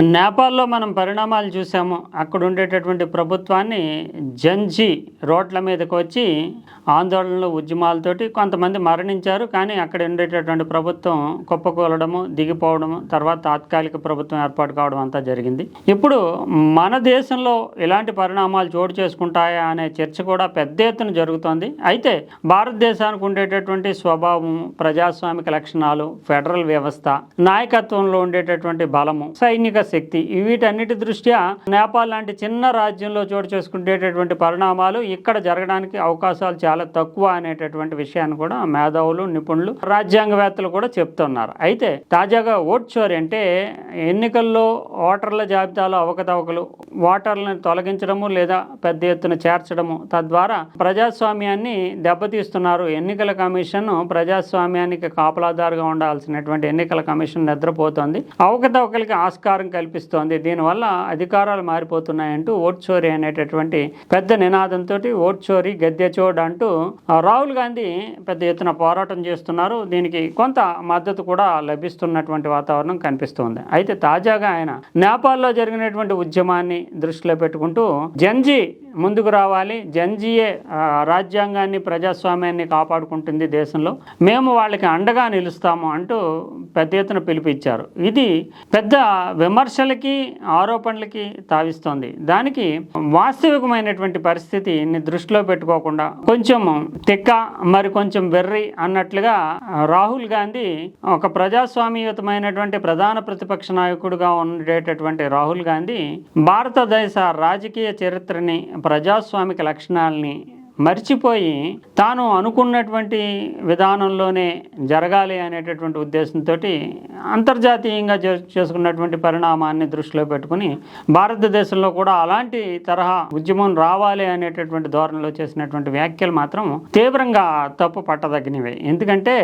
నేపాల్లో మనం పరిణామాలు చూసాము. అక్కడ ఉండేటటువంటి ప్రభుత్వాన్ని జంజీ రోడ్ల మీదకు వచ్చి ఆందోళనలు ఉద్యమాలతోటి కొంతమంది మరణించారు కానీ అక్కడ ఉండేటటువంటి ప్రభుత్వం కుప్పకూలడము దిగిపోవడము తర్వాత తాత్కాలిక ప్రభుత్వం ఏర్పాటు కావడం అంతా జరిగింది. ఇప్పుడు మన దేశంలో ఇలాంటి పరిణామాలు చోటు చేసుకుంటాయా అనే చర్చ కూడా పెద్ద ఎత్తున జరుగుతోంది. అయితే భారతదేశానికి ఉండేటటువంటి స్వభావం ప్రజాస్వామిక లక్షణాలు ఫెడరల్ వ్యవస్థ నాయకత్వంలో ఉండేటటువంటి బలము సైనిక శక్తి వీటన్నిటి దృష్ట్యా నేపాల్ లాంటి చిన్న రాజ్యంలో చోటు చేసుకునేటటువంటి పరిణామాలు ఇక్కడ జరగడానికి అవకాశాలు చాలా తక్కువ అనేటటువంటి విషయాన్ని కూడా మేధావులు నిపుణులు రాజ్యాంగవేత్తలు కూడా చెప్తున్నారు. అయితే తాజాగా ఓట్ చోరీ అంటే ఎన్నికల్లో ఓటర్ల జాబితాలో అవకతవకలు ఓటర్లను తొలగించడము లేదా పెద్ద ఎత్తున చేర్చడము తద్వారా ప్రజాస్వామ్యాన్ని దెబ్బతీస్తున్నారు. ఎన్నికల కమిషన్ ప్రజాస్వామ్యానికి కాపలాదారుగా ఉండాల్సినటువంటి ఎన్నికల కమిషన్ నిద్రపోతోంది. అవకతవకలకి ఆస్కారం కల్పిస్తోంది. దీనివల్ల అధికారాలు మారిపోతున్నాయంటూ ఓట్ చోరీ అనేటటువంటి పెద్ద నినాదంతో ఓట్ చోరీ గద్దెచోడ్ అంటూ రాహుల్ గాంధీ పెద్ద ఎత్తున పోరాటం చేస్తున్నారు. దీనికి కొంత మద్దతు కూడా లభిస్తున్నటువంటి వాతావరణం కనిపిస్తుంది. అయితే తాజాగా ఆయన నేపాల్లో జరిగినటువంటి ఉద్యమాన్ని దృష్టిలో పెట్టుకుంటూ జంజీ ముందుకు రావాలి. జంజీయే రాజ్యాంగాన్ని ప్రజాస్వామ్యాన్ని కాపాడుకుంటుంది దేశంలో. మేము వాళ్ళకి అండగా నిలుస్తాము అంటూ పెద్ద ఎత్తున పిలుపిచ్చారు ఇది పెద్ద విమర్శలకి ఆరోపణలకి తావిస్తోంది. దానికి వాస్తవికమైనటువంటి పరిస్థితిని దృష్టిలో పెట్టుకోకుండా కొంచెం తిక్క మరి కొంచెం వెర్రి అన్నట్లుగా రాహుల్ గాంధీ ఒక ప్రజాస్వామ్యయుతమైనటువంటి ప్రధాన ప్రతిపక్ష నాయకుడిగా ఉండేటటువంటి రాహుల్ గాంధీ భారతదేశ రాజకీయ చరిత్రని ప్రజాస్వామిక లక్షణాలని మర్చిపోయి తాను అనుకున్నటువంటి విధానంలోనే జరగాలి అనేటటువంటి ఉద్దేశంతో అంతర్జాతీయంగా చేసుకున్నటువంటి పరిణామాన్ని దృష్టిలో పెట్టుకుని భారతదేశంలో కూడా అలాంటి తరహా ఉద్యమం రావాలి అనేటటువంటి ధోరణిలో చేసినటువంటి వ్యాఖ్యలు మాత్రం తీవ్రంగా తప్పు పట్టదగినవి. ఎందుకంటే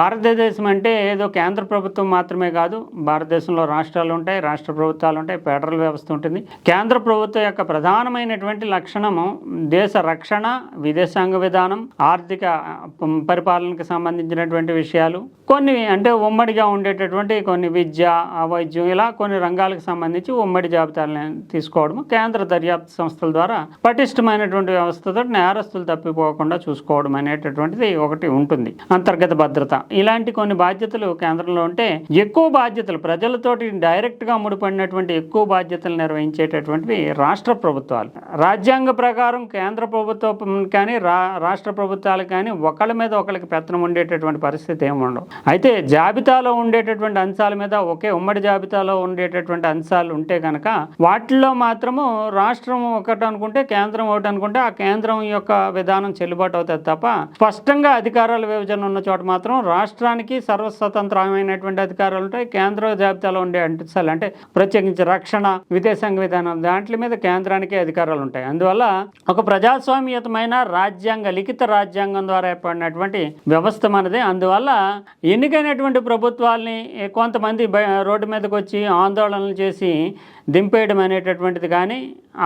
భారతదేశం అంటే ఏదో కేంద్ర ప్రభుత్వం మాత్రమే కాదు భారతదేశంలో రాష్ట్రాలు ఉంటాయి రాష్ట్ర ప్రభుత్వాలు ఉంటాయి ఫెడరల్ వ్యవస్థ ఉంటుంది. కేంద్ర ప్రభుత్వం యొక్క ప్రధానమైనటువంటి లక్షణము దేశ రక్షణ విదేశాంగ విధానం ఆర్థిక పరిపాలనకు సంబంధించినటువంటి విషయాలు కొన్ని అంటే ఉమ్మడిగా ఉండేటటువంటి కొన్ని విద్య వైద్యం ఇలా కొన్ని రంగాలకు సంబంధించి ఉమ్మడి జాబితాలను తీసుకోవడం కేంద్ర దర్యాప్తు సంస్థల ద్వారా పటిష్టమైనటువంటి వ్యవస్థతో నేరస్తులు తప్పిపోకుండా చూసుకోవడం అనేటటువంటిది ఒకటి ఉంటుంది. అంతర్గత భద్రత. ఇలాంటి కొన్ని బాధ్యతలు కేంద్రంలో ఉంటే ఎక్కువ బాధ్యతలు ప్రజలతోటి డైరెక్ట్గా ముడిపడినటువంటి ఎక్కువ బాధ్యతలు నిర్వహించేటటువంటివి రాష్ట్ర ప్రభుత్వాలు. రాజ్యాంగ ప్రకారం కేంద్ర ప్రభుత్వం కానీ రా రాష్ట్ర ప్రభుత్వాలు కానీ ఒకళ్ళ మీద ఒకళ్ళకి పెత్తనం ఉండేటటువంటి పరిస్థితి ఏమి ఉండవు అయితే జాబితాలో ఉండేటటువంటి అంశాల మీద ఒకే ఉమ్మడి జాబితాలో ఉండేటటువంటి అంశాలు ఉంటే కనుక వాటిల్లో మాత్రము రాష్ట్రం ఒకటి అనుకుంటే కేంద్రం ఒకటి అనుకుంటే ఆ కేంద్రం యొక్క విధానం చెల్లుబాటు అవుతుంది తప్ప స్పష్టంగా అధికారాల విభజన ఉన్న చోట మాత్రం రాష్ట్రానికి సర్వస్వతంత్రమైనటువంటి అధికారాలు ఉంటాయి. కేంద్ర జాబితాలో ఉండే అంశాలు అంటే ప్రత్యేకించి రక్షణ విదేశాంగ విధానం దాంట్ల మీద కేంద్రానికి అధికారాలు ఉంటాయి. అందువల్ల ఒక ప్రజాస్వామ్యతమైన రాజ్యాంగ లిఖిత రాజ్యాంగం ద్వారా ఏర్పడినటువంటి వ్యవస్థ మనది. అందువల్ల ఎన్నికైనటువంటి ప్రభుత్వాల్ని కొంతమంది బ రోడ్డు మీదకి వచ్చి ఆందోళనలు చేసి దింపేయడం అనేటటువంటిది కానీ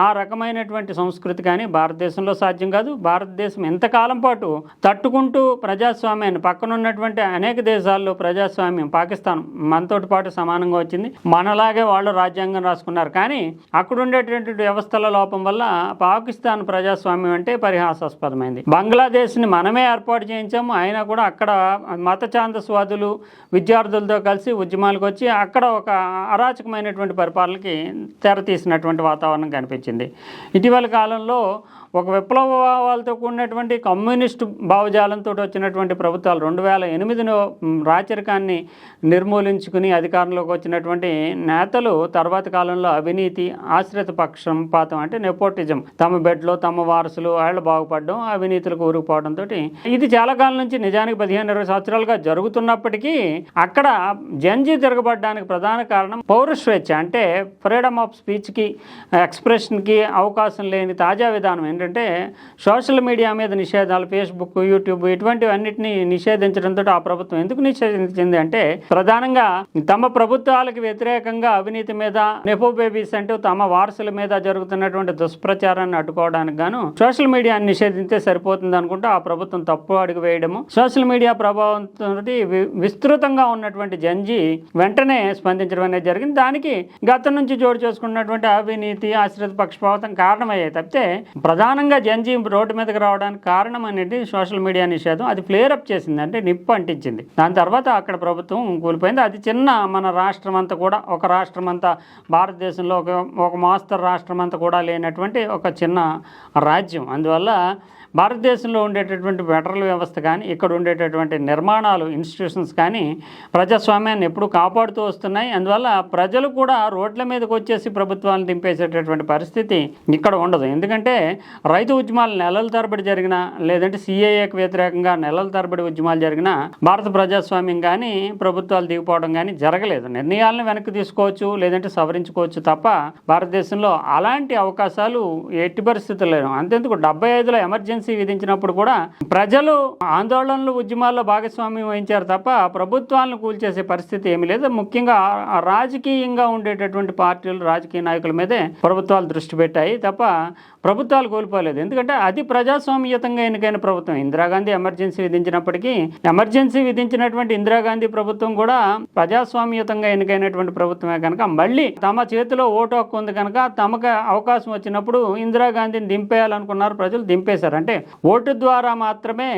ఆ రకమైనటువంటి సంస్కృతి కానీ భారతదేశంలో సాధ్యం కాదు. భారతదేశం ఎంతకాలం పాటు తట్టుకుంటూ ప్రజాస్వామ్యాన్ని పక్కనున్నటువంటి అనేక దేశాల్లో ప్రజాస్వామ్యం పాకిస్తాన్ మనతోటి పాటు సమానంగా వచ్చింది. మనలాగే వాళ్ళు రాజ్యాంగం రాసుకున్నారు. కానీ అక్కడ ఉండేటటువంటి వ్యవస్థల లోపం వల్ల పాకిస్తాన్ ప్రజాస్వామ్యం అంటే పరిహాసాస్పదమైంది. బంగ్లాదేశ్ని మనమే ఏర్పాటు చేయించాము. అయినా కూడా అక్కడ మత చాందస్వాదులు విద్యార్థులతో కలిసి ఉద్యమాలకు వచ్చి అక్కడ ఒక అరాచకమైనటువంటి పరిపాలనకి తెర తీసినటువంటి వాతావరణం కనిపించింది. ఇటీవల కాలంలో ఒక విప్లవ భావాలతో కూడినటువంటి కమ్యూనిస్టు భావజాలంతో వచ్చినటువంటి ప్రభుత్వాలు రెండు వేల ఎనిమిదిలో రాచరికాన్ని నిర్మూలించుకుని అధికారంలోకి వచ్చినటువంటి నేతలు తర్వాత కాలంలో అవినీతి ఆశ్రిత పక్షంపాతం అంటే నెపోటిజం. తమ బెడ్లో తమ వారసులు వాళ్ళు బాగుపడడం అవినీతులకు ఊరుకుపోవడంతో ఇది చాలా కాలం నుంచి నిజానికి పదిహేను ఇరవై సంవత్సరాలుగా జరుగుతున్నప్పటికీ అక్కడ జంజీ తిరగబడడానికి ప్రధాన కారణం పౌర స్వేచ్ఛ. అంటే ఫ్రీడమ్ ఆఫ్ స్పీచ్కి ఎక్స్ప్రెషన్కి అవకాశం లేని తాజా విధానం. ఏంటంటే ఏంటంటే సోషల్ మీడియా మీద నిషేధాలు ఫేస్బుక్ యూట్యూబ్ ఇటువంటివన్నిటిని నిషేధించడంతో ఆ ప్రభుత్వం ఎందుకు నిషేధించింది అంటే ప్రధానంగా తమ ప్రభుత్వాలకు వ్యతిరేకంగా అవినీతి మీద నెపో బేబీస్ అంటూ తమ వారసుల మీద జరుగుతున్నటువంటి దుష్ప్రచారాన్ని అడ్డుకోవడానికి గాను సోషల్ మీడియాని నిషేధించే సరిపోతుంది అనుకుంటూ ఆ ప్రభుత్వం తప్పు అడుగు వేయడము. సోషల్ మీడియా ప్రభావంతో విస్తృతంగా ఉన్నటువంటి జంజీ వెంటనే స్పందించడం అనేది జరిగింది. దానికి గతం నుంచి జోడు చేసుకున్నటువంటి అవినీతి ఆశ్రిత పక్షపాతం కారణమయ్యాయి తప్పితే ప్రధాన ప్రధానంగా జంజీ రోడ్డు మీదకి రావడానికి కారణం అనేది సోషల్ మీడియా నిషేధం. అది ఫ్లేర్ అప్ చేసింది అంటే నిప్పు అంటించింది. దాని తర్వాత అక్కడ ప్రభుత్వం కూలిపోయింది. అది చిన్న మన రాష్ట్రం అంతా కూడా ఒక రాష్ట్రం అంతా భారతదేశంలో ఒక ఒక మాస్తర్ రాష్ట్రం అంతా కూడా లేనటువంటి ఒక చిన్న రాజ్యం. అందువల్ల భారతదేశంలో ఉండేటటువంటి ఫెడరల్ వ్యవస్థ కానీ ఇక్కడ ఉండేటటువంటి నిర్మాణాలు ఇన్స్టిట్యూషన్స్ కానీ ప్రజాస్వామ్యాన్ని ఎప్పుడు కాపాడుతూ వస్తున్నాయి. అందువల్ల ప్రజలు కూడా రోడ్ల మీదకి వచ్చేసి ప్రభుత్వాలను దింపేసేటటువంటి పరిస్థితి ఇక్కడ ఉండదు. ఎందుకంటే రైతు ఉద్యమాలు నెలల తరబడి జరిగిన లేదంటే సిఏఏకు వ్యతిరేకంగా నెలల తరబడి ఉద్యమాలు జరిగిన భారత ప్రజాస్వామ్యం కానీ ప్రభుత్వాలు దిగిపోవడం కానీ జరగలేదు. నిర్ణయాలను వెనక్కి తీసుకోవచ్చు లేదంటే సవరించుకోవచ్చు తప్ప భారతదేశంలో అలాంటి అవకాశాలు ఎట్టి పరిస్థితుల్లో లేవు అంతెందుకు? డెబ్బై ఐదులో ఎమర్జెన్సీ విధించినప్పుడు కూడా ప్రజలు ఆందోళనలు ఉద్యమాల్లో భాగస్వామ్యం వహించారు తప్ప ప్రభుత్వాలను కూల్చేసే పరిస్థితి ఏమీ లేదు. ముఖ్యంగా రాజకీయంగా ఉండేటటువంటి పార్టీలు రాజకీయ నాయకుల మీదే ప్రభుత్వాలు దృష్టి పెట్టాయి తప్ప ప్రభుత్వాలు కోల్పోలేదు. ఎందుకంటే అది ప్రజాస్వామ్యతంగా ఎన్నికైన ప్రభుత్వం ఇందిరాగాంధీ ఎమర్జెన్సీ విధించినప్పటికీ ఎమర్జెన్సీ విధించినటువంటి ఇందిరాగాంధీ ప్రభుత్వం కూడా ప్రజాస్వామ్యతంగా ఎన్నికైనటువంటి ప్రభుత్వమే కనుక. మళ్ళీ తమ చేతిలో ఓటు హక్కు ఉంది కనుక తమకు అవకాశం వచ్చినప్పుడు ఇందిరాగాంధీని దింపేయాలనుకున్నారు. ప్రజలు దింపేశారు. అంటే ఓటు ద్వారా మాత్రమే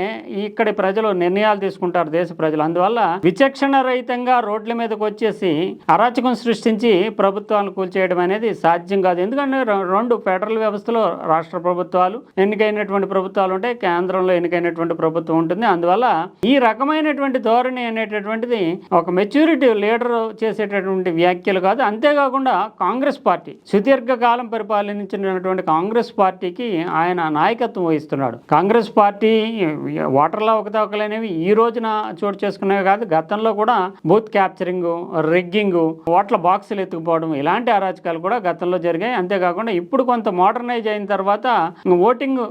ఇక్కడి ప్రజలు నిర్ణయాలు తీసుకుంటారు దేశ ప్రజలు. అందువల్ల విచక్షణ రహితంగా రోడ్ల మీదకి వచ్చేసి అరాచకం సృష్టించి ప్రభుత్వాలను కూల్చేయడం అనేది సాధ్యం కాదు. ఎందుకంటే రెండు ఫెడరల్ వ్యవస్థలో రాష్ట్ర ప్రభుత్వాలు ఎన్నికైనటువంటి ప్రభుత్వాలు ఉంటాయి కేంద్రంలో ఎన్నికైనటువంటి ప్రభుత్వం ఉంటుంది. అందువల్ల ఈ రకమైనటువంటి ధోరణి అనేటటువంటిది ఒక మెచ్యూరిటీ లీడర్ చేసేటటువంటి వ్యాఖ్యలు కాదు. అంతేకాకుండా కాంగ్రెస్ పార్టీ సుదీర్ఘకాలం పరిపాలించినటువంటి కాంగ్రెస్ పార్టీకి ఆయన నాయకత్వం వహిస్తున్నాడు. కాంగ్రెస్ పార్టీ ఓటర్ల అవకతవకలనేవి ఈ రోజున చోటు చేసుకునేవి కాదు. గతంలో కూడా బూత్ క్యాప్చరింగ్ రిగ్గింగ్ ఓట్ల బాక్సులు ఎత్తుకుపోవడం ఇలాంటి అరాచకాలు కూడా గతంలో జరిగాయి. అంతేకాకుండా ఇప్పుడు కొంత మోడర్నైజ్ అయిన తర్వాత ఓటింగ్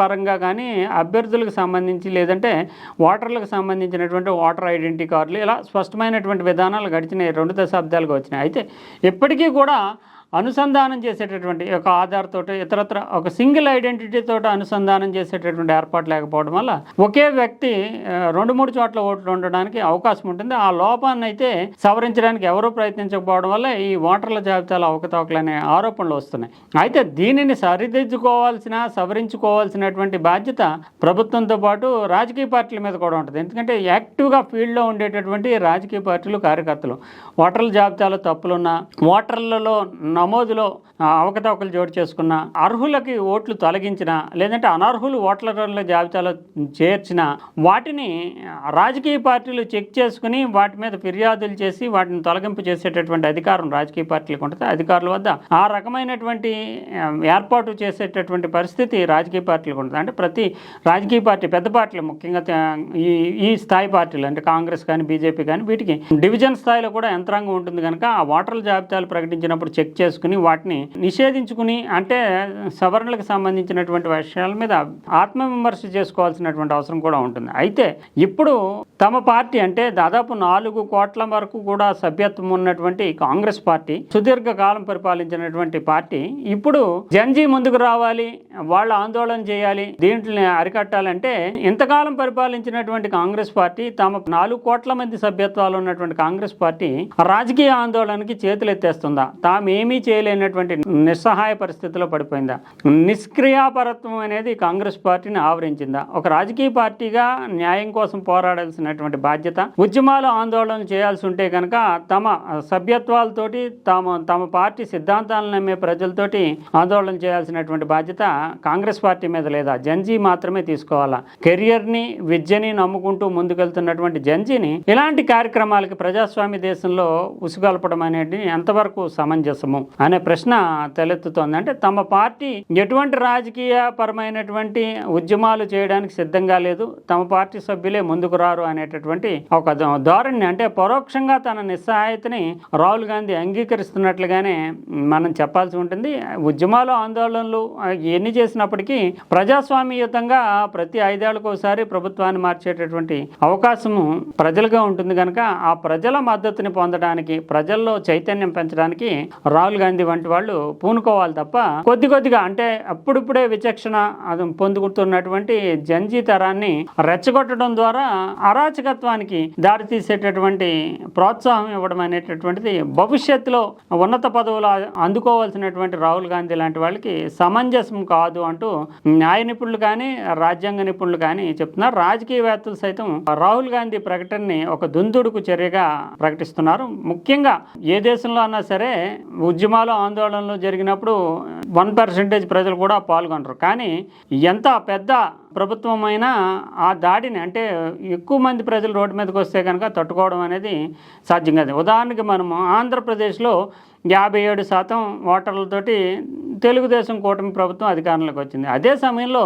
పరంగా కానీ అభ్యర్థులకు సంబంధించి లేదంటే ఓటర్లకు సంబంధించినటువంటి ఓటర్ ఐడెంటిటీ కార్డులు ఇలా స్పష్టమైనటువంటి విధానాలు గడిచిన రెండు దశాబ్దాలుగా వచ్చినాయి. అయితే ఇప్పటికీ కూడా అనుసంధానం చేసేటటువంటి ఒక ఆధార్తో ఇతరత్ర ఒక సింగిల్ ఐడెంటిటీతో అనుసంధానం చేసేటటువంటి ఏర్పాటు లేకపోవడం వల్ల ఒకే వ్యక్తి రెండు మూడు చోట్ల ఓట్లు ఉండడానికి అవకాశం ఉంటుంది. ఆ లోపాన్ని అయితే సవరించడానికి ఎవరూ ప్రయత్నించకపోవడం వల్ల ఈ ఓటర్ల జాబితాలో అవకతవకలు అనే ఆరోపణలు వస్తున్నాయి. అయితే దీనిని సరిదిద్దుకోవాల్సిన సవరించుకోవాల్సినటువంటి బాధ్యత ప్రభుత్వంతో పాటు రాజకీయ పార్టీల మీద కూడా ఉంటుంది. ఎందుకంటే యాక్టివ్గా ఫీల్డ్లో ఉండేటటువంటి రాజకీయ పార్టీలు కార్యకర్తలు ఓటర్ల జాబితాలో తప్పులున్నా ఓటర్లలో నమోదులో అవకతవకలు జోడు చేసుకున్న అర్హులకి ఓట్లు తొలగించిన లేదంటే అనర్హులు ఓట్ల జాబితాలో చేర్చిన వాటిని రాజకీయ పార్టీలు చెక్ చేసుకుని వాటి మీద ఫిర్యాదులు చేసి వాటిని తొలగింపు చేసేటటువంటి అధికారం రాజకీయ పార్టీలకు ఉంటుంది. అధికారుల వద్ద ఆ రకమైనటువంటి ఏర్పాటు చేసేటటువంటి పరిస్థితి రాజకీయ పార్టీలకు ఉంటుంది. అంటే ప్రతి రాజకీయ పార్టీ పెద్ద పార్టీలు ముఖ్యంగా ఈ ఈ స్థాయి పార్టీలు అంటే కాంగ్రెస్ కానీ బీజేపీ కానీ వీటికి డివిజన్ స్థాయిలో కూడా యంత్రాంగం ఉంటుంది కనుక ఆ ఓటర్ల జాబితాలు ప్రకటించినప్పుడు చెక్ చేసి చేసుకుని వాటిని నిషేధించుకుని అంటే సవరణలకు సంబంధించినటువంటి విషయాల మీద ఆత్మవిమర్శ చేసుకోవాల్సినటువంటి అవసరం కూడా ఉంటుంది. అయితే ఇప్పుడు తమ పార్టీ అంటే దాదాపు నాలుగు కోట్ల వరకు కూడా సభ్యత్వం ఉన్నటువంటి కాంగ్రెస్ పార్టీ సుదీర్ఘ కాలం పరిపాలించినటువంటి పార్టీ ఇప్పుడు జంజీ ముందుకు రావాలి వాళ్ళు ఆందోళన చేయాలి దీంట్లో అరికట్టాలంటే ఇంతకాలం పరిపాలించినటువంటి కాంగ్రెస్ పార్టీ తమ నాలుగు కోట్ల మంది సభ్యత్వాలు ఉన్నటువంటి కాంగ్రెస్ పార్టీ రాజకీయ ఆందోళనకి చేతులు ఎత్తేస్తుందా తాము ఏమీ చేయలేనటువంటి నిస్సహాయ పరిస్థితిలో పడిపోయిందా? నిష్క్రియాపరత్వం అనేది కాంగ్రెస్ పార్టీని ఆవరించిందా? ఒక రాజకీయ పార్టీగా న్యాయం కోసం పోరాడాల్సినటువంటి బాధ్యత ఉద్యమాలు ఆందోళనలు చేయాల్సి ఉంటే కనుక తమ సభ్యత్వాలతోటి తమ తమ పార్టీ సిద్ధాంతాలను నమ్మే ప్రజలతోటి ఆందోళన చేయాల్సినటువంటి బాధ్యత కాంగ్రెస్ పార్టీ మీద లేదా జంజీ మాత్రమే తీసుకోవాలా? కెరియర్ని విద్యని నమ్ముకుంటూ ముందుకెళ్తున్నటువంటి జంజీని ఇలాంటి కార్యక్రమాలకి ప్రజాస్వామ్య దేశంలో ఉసుగల్పడం అనేది ఎంతవరకు సమంజసము? అనే ప్రశ్న తలెత్తుతోంది. అంటే తమ పార్టీ ఎటువంటి రాజకీయ పరమైనటువంటి ఉద్యమాలు చేయడానికి సిద్ధంగా లేదు. తమ పార్టీ సభ్యులే ముందుకు రారు అనేటటువంటి ఒక ధోరణి. అంటే పరోక్షంగా తన నిస్సహాయతని రాహుల్ గాంధీ అంగీకరిస్తున్నట్లుగానే మనం చెప్పాల్సి ఉంటుంది. ఉద్యమాలు ఆందోళనలు ఎన్ని చేసినప్పటికీ ప్రజాస్వామ్యయుతంగా ప్రతి ఐదేళ్ళకు ఒకసారి ప్రభుత్వాన్ని మార్చేటటువంటి అవకాశము ప్రజలుగా ఉంటుంది కనుక ఆ ప్రజల మద్దతుని పొందడానికి ప్రజల్లో చైతన్యం పెంచడానికి రాహుల్ గాంధీ వంటి వాళ్ళు పూనుకోవాలి తప్ప కొద్ది కొద్దిగా అంటే అప్పుడిప్పుడే విచక్షణ అది పొందుకుంటున్నటువంటి జంజీ తరాన్ని రెచ్చగొట్టడం ద్వారా అరాచకత్వానికి దారితీసేటటువంటి ప్రోత్సాహం ఇవ్వడం అనేటటువంటిది భవిష్యత్తులో ఉన్నత పదవులు అందుకోవాల్సినటువంటి రాహుల్ గాంధీ లాంటి వాళ్ళకి సమంజసం కాదు అంటూ న్యాయ నిపుణులు కానీ రాజ్యాంగ నిపుణులు కానీ చెప్తున్నారు. రాజకీయవేత్తలు సైతం రాహుల్ గాంధీ ప్రకటనని ఒక దుందుడుకు చర్యగా ప్రకటిస్తున్నారు. ముఖ్యంగా ఏ దేశంలో అన్నా సరే ఉద్యమాలు ఆందోళనలు జరిగినప్పుడు వన్ పర్సెంటేజ్ ప్రజలు కూడా పాల్గొనరు. కానీ ఎంత పెద్ద ప్రభుత్వమైనా ఆ దాడిని అంటే ఎక్కువ మంది ప్రజలు రోడ్డు మీదకి వస్తే కనుక తట్టుకోవడం అనేది సాధ్యం కాదు. ఉదాహరణకి మనము ఆంధ్రప్రదేశ్లో యాభై ఏడు శాతం ఓటర్లతోటి తెలుగుదేశం కూటమి ప్రభుత్వం అధికారంలోకి వచ్చింది. అదే సమయంలో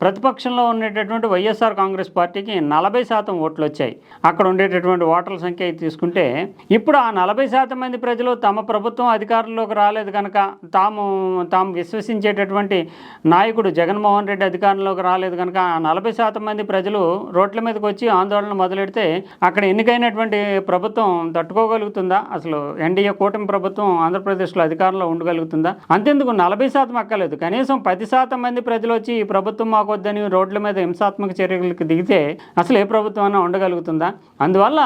ప్రతిపక్షంలో ఉండేటటువంటి వైఎస్ఆర్ కాంగ్రెస్ పార్టీకి నలభై శాతం ఓట్లు వచ్చాయి. అక్కడ ఉండేటటువంటి ఓటర్ల సంఖ్య తీసుకుంటే ఇప్పుడు ఆ నలభై శాతం మంది ప్రజలు తమ ప్రభుత్వం అధికారంలోకి రాలేదు కనుక తాము తాము విశ్వసించేటటువంటి నాయకుడు జగన్మోహన్ రెడ్డి అధికారంలోకి రాలేదు కనుక ఆ నలభై శాతం మంది ప్రజలు రోడ్ల మీదకి వచ్చి ఆందోళన మొదలెడితే అక్కడ ఎన్నికైనటువంటి ప్రభుత్వం తట్టుకోగలుగుతుందా? అసలు ఎన్డీఏ కూటమి ప్రభుత్వం ఆంధ్రప్రదేశ్లో అధికారంలో ఉండగలుగుతుందా? అంతెందుకు నలభై శాతం అక్కలేదు కనీసం పది శాతం మంది ప్రజలు వచ్చి ఈ ప్రభుత్వం మాకొద్దని రోడ్ల మీద హింసాత్మక చర్యలకు దిగితే అసలు ఏ ప్రభుత్వం అన్నా ఉండగలుగుతుందా? అందువల్ల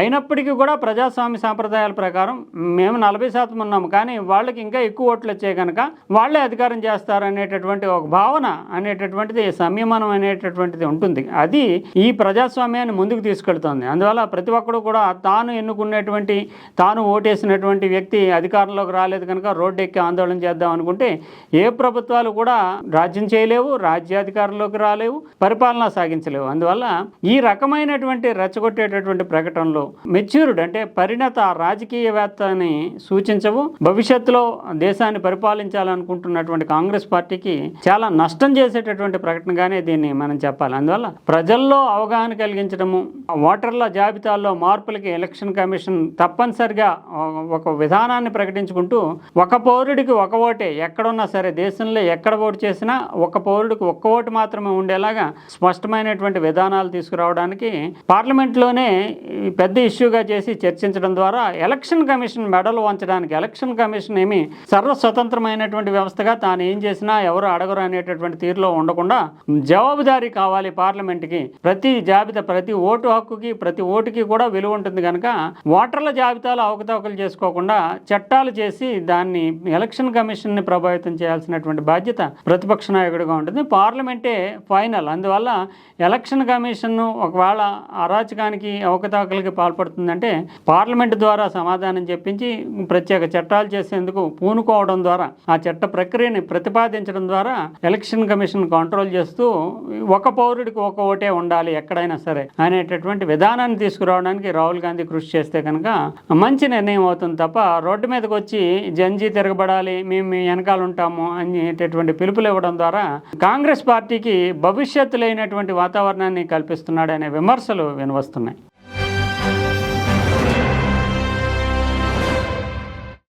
అయినప్పటికీ కూడా ప్రజాస్వామ్య సాంప్రదాయాల ప్రకారం మేము నలభై శాతం ఉన్నాము. కానీ వాళ్ళకి ఇంకా ఎక్కువ ఓట్లు వచ్చాయి కనుక వాళ్ళే అధికారం చేస్తారు అనేటటువంటి ఒక భావన అనేటటువంటిది సంయమనం అనేటటువంటిది ఉంటుంది. అది ఈ ప్రజాస్వామ్యాన్ని ముందుకు తీసుకెళ్తుంది. అందువల్ల ప్రతి ఒక్కడు కూడా తాను ఎన్నుకున్నటువంటి తాను ఓటేసినటువంటి వ్యక్తి అధికారంలోకి రాలేదు కనుక రోడ్డు ఎక్కి ఆందోళన చేద్దాం అనుకుంటే ఏ ప్రభుత్వాలు కూడా రాజ్యం చేయలేవు రాజ్యాధికారంలోకి రాలేవు పరిపాలన సాగించలేవు. అందువల్ల ఈ రకమైనటువంటి రెచ్చగొట్టేటటువంటి ప్రకటనలు మెచ్యూర్డ్ అంటే పరిణత రాజకీయవేత్తని సూచించవు. భవిష్యత్తులో దేశాన్ని పరిపాలించాలనుకుంటున్నటువంటి కాంగ్రెస్ పార్టీకి చాలా నష్టం చేసేటటువంటి ప్రకటనగానే దీన్ని మనం చెప్పాలి. అందువల్ల ప్రజల్లో అవగాహన కలిగించడము ఓటర్ల జాబితాల్లో మార్పులకి ఎలక్షన్ కమిషన్ తప్పనిసరిగా ఒక విధానాన్ని ప్రకటించుకుంటూ ఒక పౌరుడికి ఒక ఓటే ఎక్కడున్నా సరే దేశంలో ఎక్కడ ఓటు చేసినా ఒక పౌరుడికి ఒక్క ఓటు మాత్రమే ఉండేలాగా స్పష్టమైనటువంటి విధానాలు తీసుకురావడానికి పార్లమెంట్లోనే పెద్ద ఇష్యూగా చేసి చర్చించడం ద్వారా ఎలక్షన్ కమిషన్ మెడలు వంచడానికి ఎలక్షన్ కమిషన్ ఏమి సర్వ స్వతంత్రమైనటువంటి వ్యవస్థగా తాను ఏం చేసినా ఎవరు అడగరు అనేటటువంటి తీరులో ఉండకుండా జవాబుదారీ కావాలి పార్లమెంట్కి. ప్రతి జాబితా ప్రతి ఓటు హక్కుకి ప్రతి ఓటుకి కూడా విలువ ఉంటుంది కనుక ఓటర్ల జాబితాలో అవకతవకలు చేసుకోకుండా చట్ట చట్టాలు చేసి దాన్ని ఎలక్షన్ కమిషన్ని ప్రభావితం చేయాల్సినటువంటి బాధ్యత ప్రతిపక్ష నాయకుడిగా ఉంటుంది. పార్లమెంటే ఫైనల్. అందువల్ల ఎలక్షన్ కమిషన్ ఒకవేళ అరాచకానికి అవకతవకలకి పాల్పడుతుందంటే పార్లమెంట్ ద్వారా సమాధానం చెప్పించి ప్రత్యేక చట్టాలు చేసేందుకు పూనుకోవడం ద్వారా ఆ చట్ట ప్రక్రియని ప్రతిపాదించడం ద్వారా ఎలక్షన్ కమిషన్ కంట్రోల్ చేస్తూ ఒక పౌరుడికి ఒక ఓటే ఉండాలి ఎక్కడైనా సరే అనేటటువంటి విధానాన్ని తీసుకురావడానికి రాహుల్ గాంధీ కృషి చేస్తే కనుక మంచి నిర్ణయం అవుతుంది తప్ప రోడ్డు మీదకి వచ్చి జంజీ తిరగబడాలి మేము మీ వెనకాల ఉంటాము అనేటటువంటి పిలుపులు ఇవ్వడం ద్వారా కాంగ్రెస్ పార్టీకి భవిష్యత్తు లేనటువంటి వాతావరణాన్ని కల్పిస్తున్నాడనే విమర్శలు వినవస్తున్నాయి.